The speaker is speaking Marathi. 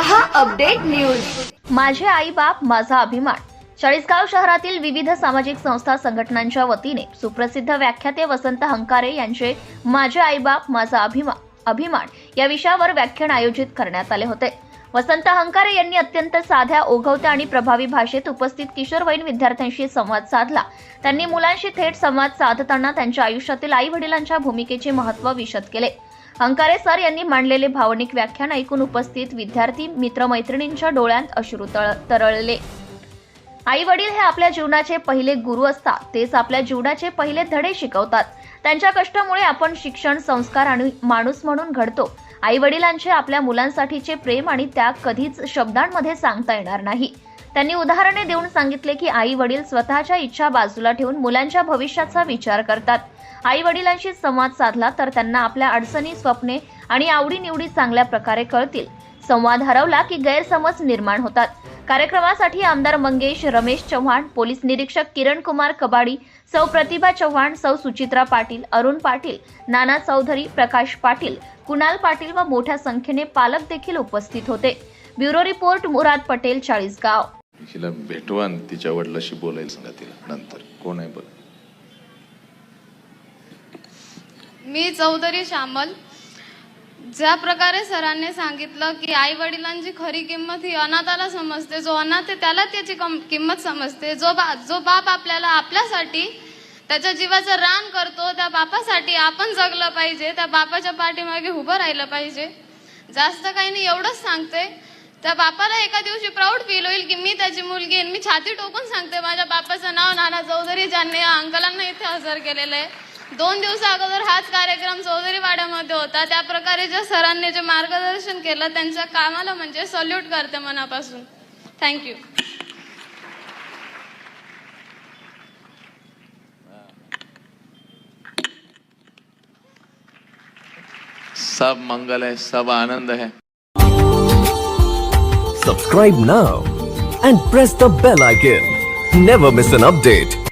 हा अपडेट न्यूज. माझे आई बाप माझा अभिमान. चाळीसगाव शहरातील विविध सामाजिक संस्था संघटनांच्या वतीने सुप्रसिद्ध व्याख्याते वसंत हंकारे यांचे माझे आई बाप माझा अभिमान अभिमान या विषयावर व्याख्यान आयोजित करण्यात आले होते. वसंत हंकारे यांनी अत्यंत साध्या ओघवत्या आणि प्रभावी भाषेत उपस्थित किशोरवयीन विद्यार्थ्यांशी संवाद साधला. त्यांनी मुलांशी थेट संवाद साधताना त्यांच्या आयुष्यातील आई वडिलांच्या भूमिकेचे महत्त्व विशद केले. अंकारे सर यांनी मांडलेले भावनिक व्याख्यान ऐकून उपस्थित विद्यार्थी मित्रमैत्रिणींच्या डोळ्यात अश्रू तरळले. आई वडील हे आपल्या जीवनाचे पहिले गुरु असतात. तेच आपल्या जीवनाचे पहिले धडे शिकवतात. त्यांच्या कष्टामुळे आपण शिक्षण संस्कार आणि माणूस म्हणून घडतो. आई वडिलांचे आपल्या मुलांसाठीचे प्रेम आणि त्याग कधीच शब्दांमध्ये सांगता येणार नाही. त्यांनी उदाहरणे देऊन सांगितले की आई वडील स्वतःच्या इच्छा बाजूला ठेवून मुलांच्या भविष्याचा विचार करतात. आई वडिलांशी संवाद साधला तर त्यांना आपल्या अडचणी स्वप्ने आणि आवडीनिवडी चांगल्या प्रकारे कळतील. संवाद हरवला की गैरसमज निर्माण होतात. कार्यक्रमासाठी आमदार मंगेश रमेश चव्हाण पोलीस निरीक्षक किरण कुमार कबाडी सौ प्रतिभा चव्हाण सौ सुचित्रा पाटील अरुण पाटील नाना चौधरी प्रकाश पाटील कुणाल पाटील व मोठ्या संख्येने पालक देखील उपस्थित होते. Bureau report Murad Patel Chalisgaon. हिला भेटवा आणि तिच्या वडिलाशी बोलायला सांगा तिला. नंतर. कोण आहे बघ मी चौधरी श्यामल. ज्या प्रकारे सरांनी सांगितलं की आई वडिलांची खरी किंमत ही अनाथाला समजते जो अनाथ आहे त्याला त्याची कम- किंमत समजते. जो बा जो बाप आपल्याला आपल्यासाठी त्याच्या जीवाचं रान करतो त्या बापासाठी आपण जगलं पाहिजे त्या बापाच्या पाठीमागे उभं राहिलं पाहिजे. जास्त काही नाही एवढंच सांगते. त्या बापाला एका दिवशी प्राऊड फील होईल की मी त्याची मुलगी आहे. मी छाती टोकून सांगते माझ्या बापाचं नाव नाना चौधरी ज्यांनी अंकलांना इथे हजर केलेलं आहे. दोन दिवसा अगोदर हाच कार्यक्रम चौधरी वाड्यामध्ये होता त्या प्रकारे ज्या सरांनी जे मार्गदर्शन केलं त्यांच्या कामाला म्हणजे सल्यूट करते मनापासून थँक्यू सब मंगल है सब आनंद है Subscribe now and press the bell icon. Never miss an update.